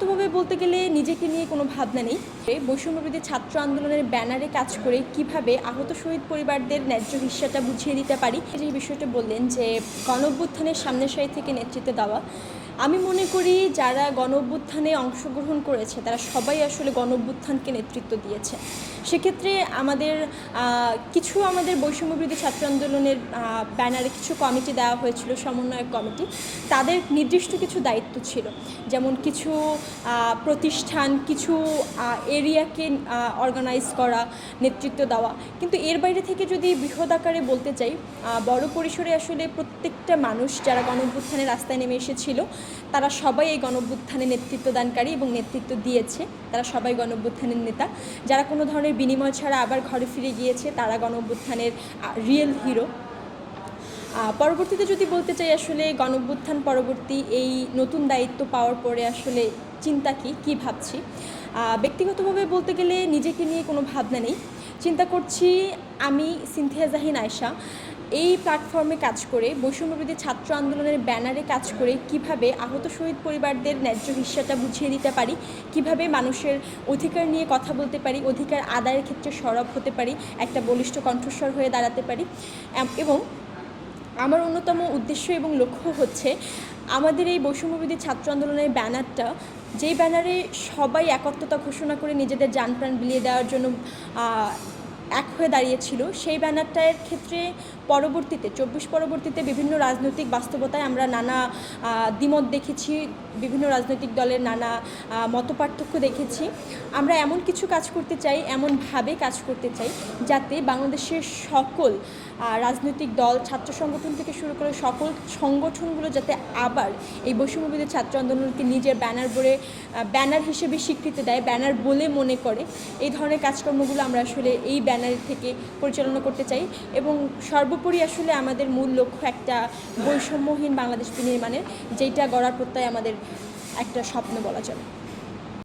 ব্যক্তিগতভাবে বলতে গেলে নিজেকে নিয়ে কোনো ভাবনা নেই। বৈষম্যবিদের ছাত্র আন্দোলনের ব্যানারে কাজ করে কীভাবে আহত শহীদ পরিবারদের ন্যায্য হিসাটা বুঝিয়ে দিতে পারি? যে বিষয়টা বললেন যে গণ অভ্যুত্থানের সামনের সারি থেকে নেতৃত্ব দেওয়া আমি মনে করি যারা গণ অভ্যুত্থানে অংশগ্রহণ করেছে, তারা সবাই আসলে গণ অভ্যুত্থানকে নেতৃত্ব দিয়েছে। সেক্ষেত্রে আমাদের কিছু আমাদের বৈষম্যবিরোধী ছাত্র আন্দোলনের ব্যানারে কিছু কমিটি দেওয়া হয়েছিল, সমন্বয়ক কমিটি। তাদের নির্দিষ্ট কিছু দায়িত্ব ছিল। যেমন কিছু প্রতিষ্ঠান, কিছু এরিয়াকে অর্গানাইজ করা, নেতৃত্ব দেওয়া। কিন্তু এর বাইরে থেকে যদি বৃহৎ আকারে বলতে চাই বড় পরিসরে আসলে প্রত্যেকটা মানুষ যারা গণঅভ্যুত্থানে রাস্তায় নেমে এসেছিল তারা সবাই এই গণঅভ্যুত্থানে নেতৃত্ব দানকারী এবং নেতৃত্ব দিয়েছে। তারা সবাই গণভ্যুত্থানের নেতা। যারা কোনো ধরনের বিনিময় ছাড়া আবার ঘরে ফিরে গিয়েছে, তারা গণঅভ্যুত্থানের রিয়েল হিরো পরবর্তীতে যদি বলতে চাই আসলে গণভ্যুত্থান পরবর্তী এই নতুন দায়িত্ব পাওয়ার পরে আসলে চিন্তা কি, কী ভাবছি? ব্যক্তিগতভাবে বলতে গেলে নিজেকে নিয়ে কোনো ভাবনা নেই। চিন্তা করছি আমি সিনথিয়া জাহিন আয়শা। এই প্ল্যাটফর্মে কাজ করে বৈষম্যবিরোধী ছাত্র আন্দোলনের ব্যানারে কাজ করে কীভাবে আহত শহীদ পরিবারদের ন্যায্য হিস্সাটা বুঝিয়ে দিতে পারি, কীভাবে মানুষের অধিকার নিয়ে কথা বলতে পারি, অধিকার আদায়ের ক্ষেত্রে সরব হতে পারি, একটা বলিষ্ঠ কণ্ঠস্বর হয়ে দাঁড়াতে পারি এবং আমার অন্যতম উদ্দেশ্য এবং লক্ষ্য হচ্ছে আমাদের এই বৈষম্যবিধি ছাত্র আন্দোলনের ব্যানারটা, যেই ব্যানারে সবাই একত্রতা ঘোষণা করে নিজেদের যানপ্রাণ বিলিয়ে দেওয়ার জন্য এক হয়ে দাঁড়িয়েছিল। সেই ব্যানারটার ক্ষেত্রে পরবর্তীতে, চব্বিশ পরবর্তীতে বিভিন্ন রাজনৈতিক বাস্তবতায় আমরা নানা দ্বিমত দেখেছি, বিভিন্ন রাজনৈতিক দলের নানা মতপার্থক্য দেখেছি। আমরা এমন কিছু কাজ করতে চাই এমনভাবে কাজ করতে চাই, যাতে বাংলাদেশের সকল রাজনৈতিক দল, ছাত্র সংগঠন থেকে শুরু করে সকল সংগঠনগুলো যাতে আবার এই বৈষম্যবিধি ছাত্র আন্দোলনকে নিজের ব্যানার বলে ব্যানার হিসেবে স্বীকৃতি দেয়, ব্যানার বলে মনে করে, এই ধরনের কাজকর্মগুলো আমরা আসলে এই ব্যানার থেকে পরিচালনা করতে চাই এবং সর্বোপরি আসলে আমাদের মূল লক্ষ্য একটা বৈষম্যহীন বাংলাদেশ বিনির্মাণের যেটা গড়ার প্রত্যয় আমাদের একটা স্বপ্ন বলা চলে।